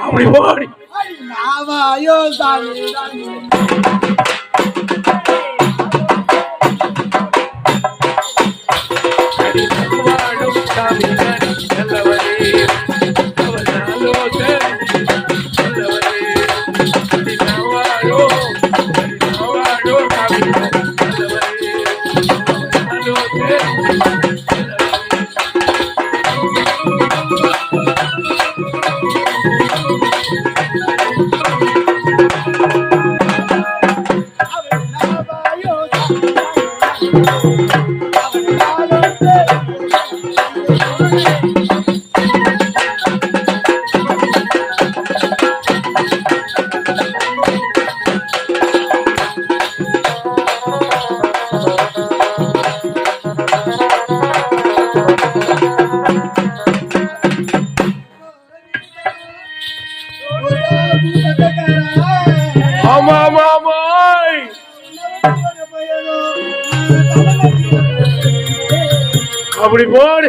அப்படி போடி ஐயோ சாமி அப்படி போடு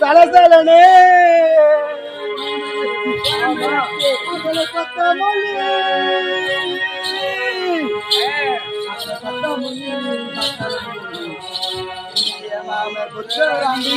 சலசலனே மாமர் புத்தராங்கி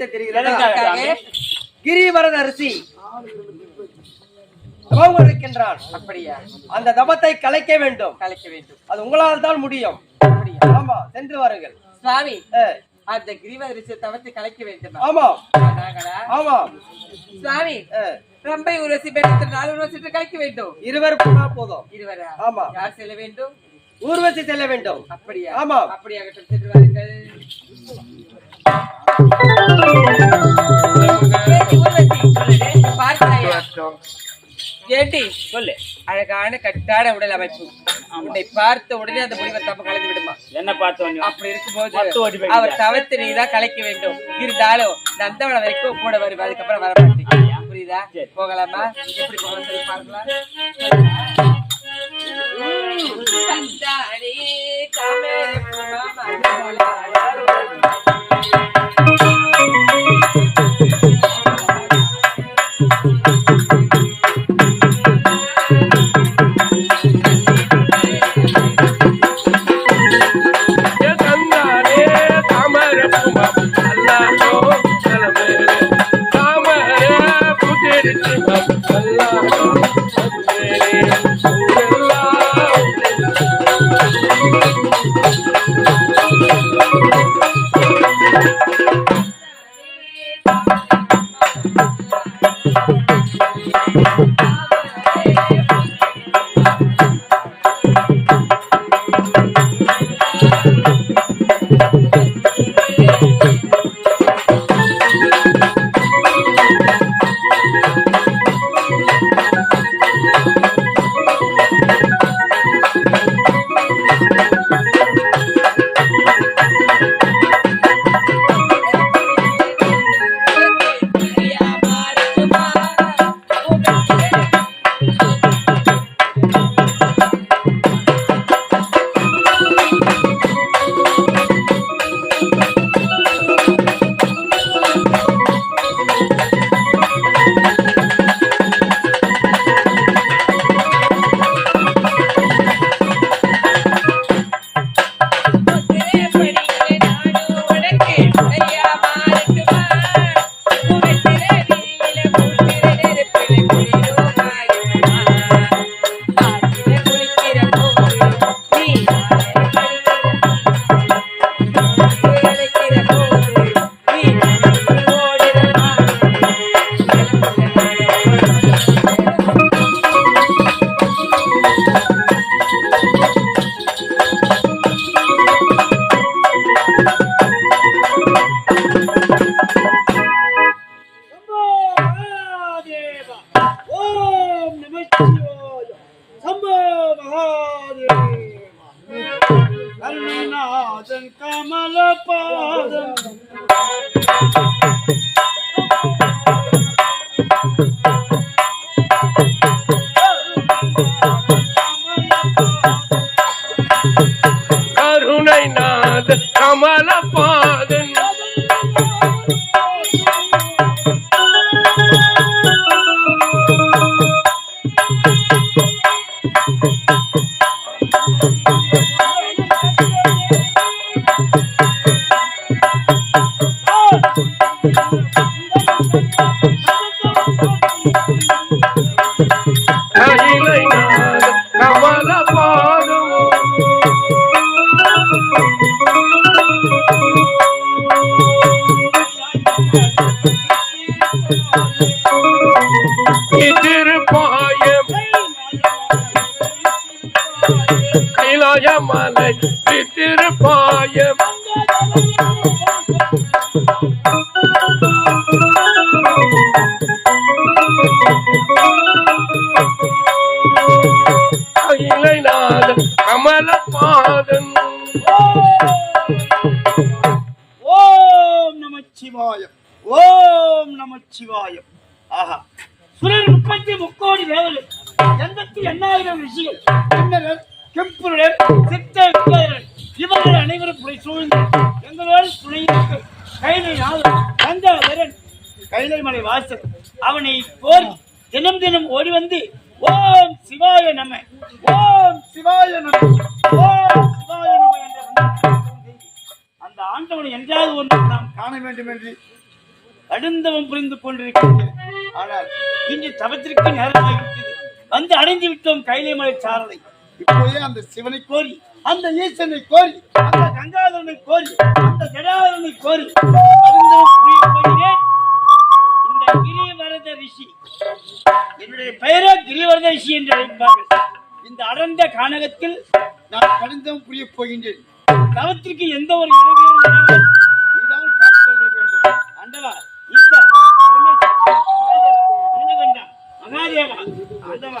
எடுத்து தெரிகிறது கிரிவரத ரிஷி தவம் இருக்கின்றான் அப்படியா? அந்த தபத்தை கலைக்க வேண்டும். கலைக்க வேண்டும். அது உங்களால் தான் முடியும். ஆமா சென்று வாருங்கள். சுவாமி அந்த கிரிவர ரிஷி தவத்தை கலைக்க வேண்டும். ஆமா. ஆமா. சுவாமி ரம்பை உரசி பெற்ற நாலு உரசிட்டு கலைக்க வேண்டும். இருவர் போனா போதும். இருவர்? ஆமா. யார் செல்ல வேண்டும்? ஊர்வசி செல்ல வேண்டும். அப்படியா? ஆமா. அப்படியாக சென்று வாருங்கள். ஏண்டி சொல்லு. அழகான கட்டான உடல் அமைப்பு. உன்னை பார்த்த உடனே அந்த முடிவை தப்ப கலந்து விடுமா? என்ன பார்த்தோம் அப்படி இருக்கும்போது அவர் தவிர்த்து நீ தான் கலைக்க வேண்டும். இருந்தாலும் நந்தவனம் வரைக்கும் கூட வருவா அதுக்கப்புறம் வர மாட்டேன். புரியுதா. போகலாமா? எப்படி போகலாம் சொல்லி பார்க்கலாம். Música கைலாய மலை திருப்பாயம் சூழ்ந்து எங்களோடு துணையிற்கு கைலை நாதன் கந்தாதரன் கைலை மலை வாசல். அவனை போர் தினம் தினம் ஓடி வந்து ஓம் சிவாய நம ஓம் சிவாய நம ஓம் சிவாய நம அந்த ஆண்டவனை என்றாவது ஒன்று நாம் காண வேண்டும் என்று கடுந்தவன் புரிந்து கொண்டிருக்கிறது. ஆனால் இன்று தவத்திற்கு நேரமாகிவிட்டது. வந்து அடைந்து விட்டோம் கைலை மலை சாரலை. இப்போதே அந்த சிவனை கோரி அந்த ஈசனை கோரி அந்த கங்காதரனை கோரி அந்த ஜடாதரனை கோரி அருந்தவம் புரிய இந்த கிரிவரத ரிஷி என்னுடைய பெயரே கிரிவரத ரிஷி என்று அழைப்பார்கள். இந்த அடர்ந்த கானகத்தில் நான் கடிதம் புரிய போகின்றேன். தவத்திற்கு எந்த ஒரு இடைவெளியும் இல்லாமல் நீதான் காத்துக்கொள்ள வேண்டும். ஆண்டவா ஈஸ்வர பரமேஸ்வர மகாதேவா ஆண்டவா.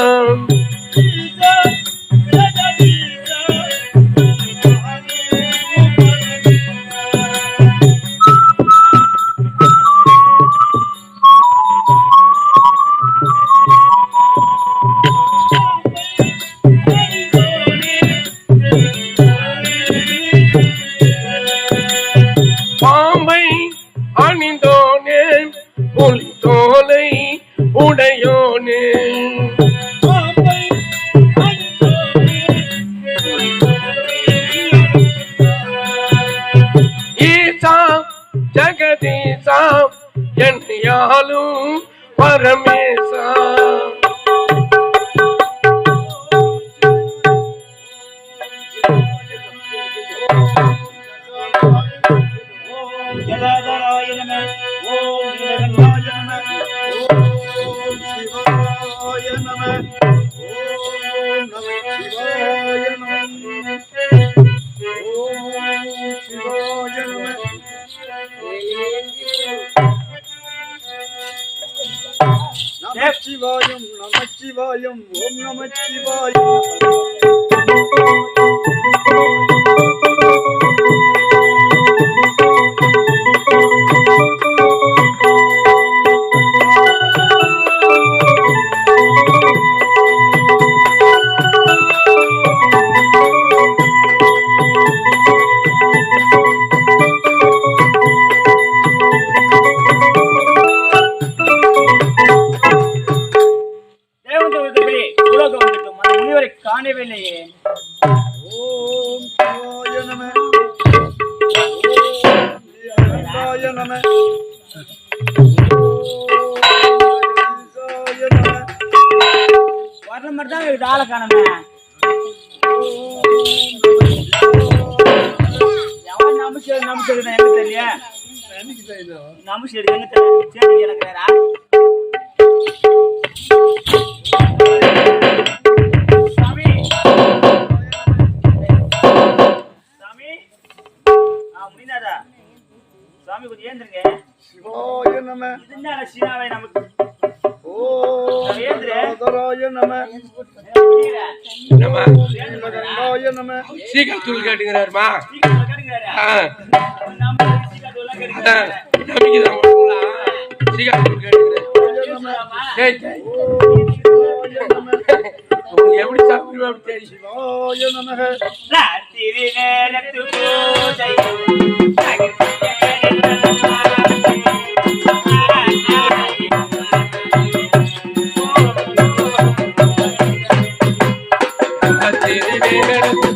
வர்ற மாதிரி தான் ஆளை காணமே. எவன் நம்பிக்கை நம்பிக்கை எனக்கு தெரியல. நம்பிக்கை எங்க தெரியல. சரி எனக்கு சாமி. சாமி. ஆ முனிநாதா. சாமி கொஞ்சம் ஏந்திருங்க. இது என்ன சீனாவை நமக்கு? சீக்கிரம் தூள் கேட்டுக்கிறாருமா அதான், நம்பிக்கைதான் உனக்குலாம். சீக்கிரம் தூள். உனக்கு எப்படி சாப்பிடுவா அப்படி தெரியும். Liberty.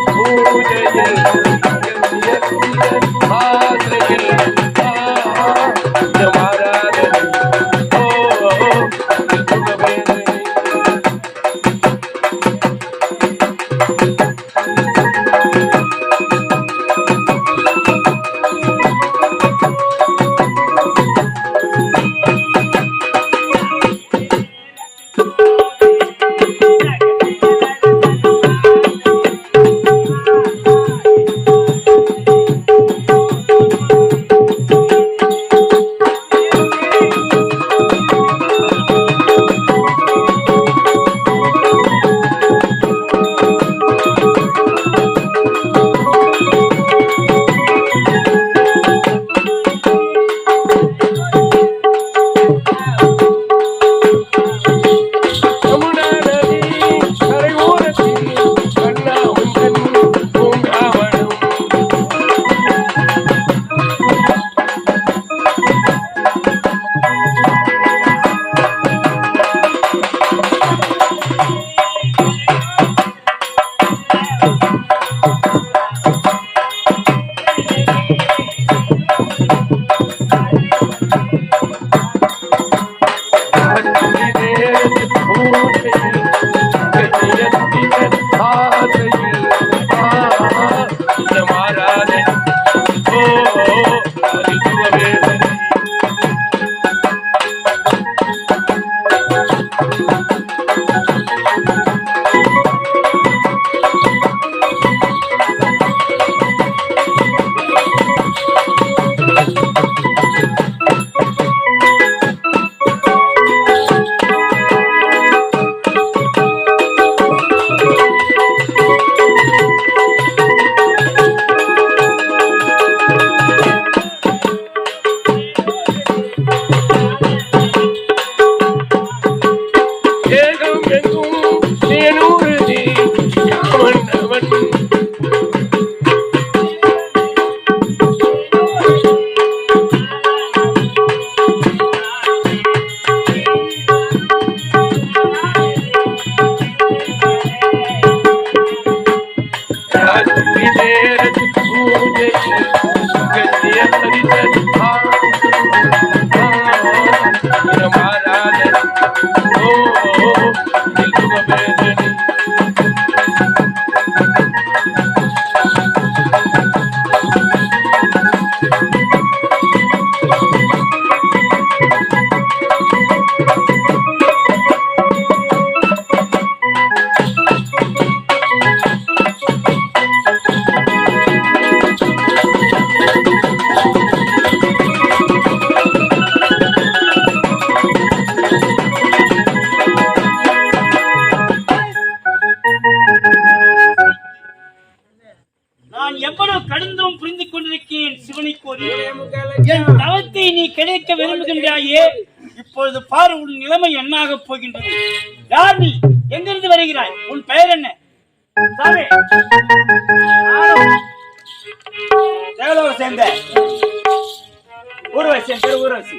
ஊர்வசி என் பேர் ஊர்வசி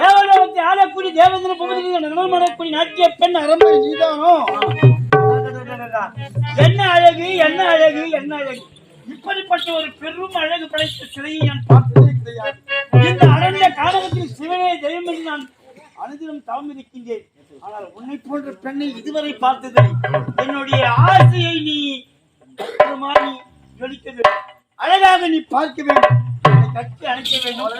தேவலோகத்தை ஆளக்கூடிய தேவேந்திர புகழ்ந்து நிலமடக்கூடிய நாட்டிய பெண் அரம்பை நீதானோ? என்ன அழகு என்ன அழகு என்ன அழகு? இப்படிப்பட்ட ஒரு பெரும் அழகு படைத்த சிலையை நான் பார்த்ததே கிடையாது. இந்த அடர்ந்த காலகத்தில் சிவனே தெய்வம் என்று நான் அனுதினம் தவம் இருக்கின்றேன் ஆனால் உன்னை போன்ற பெண்ணை இதுவரை பார்த்ததில்லை. என்னுடைய ஆசையை நீ மாதிரி நீ ஜொலிக்க வேண்டும். அழகாக நீ பார்க்க வேண்டும். கட்டி அணைக்க வேண்டும்.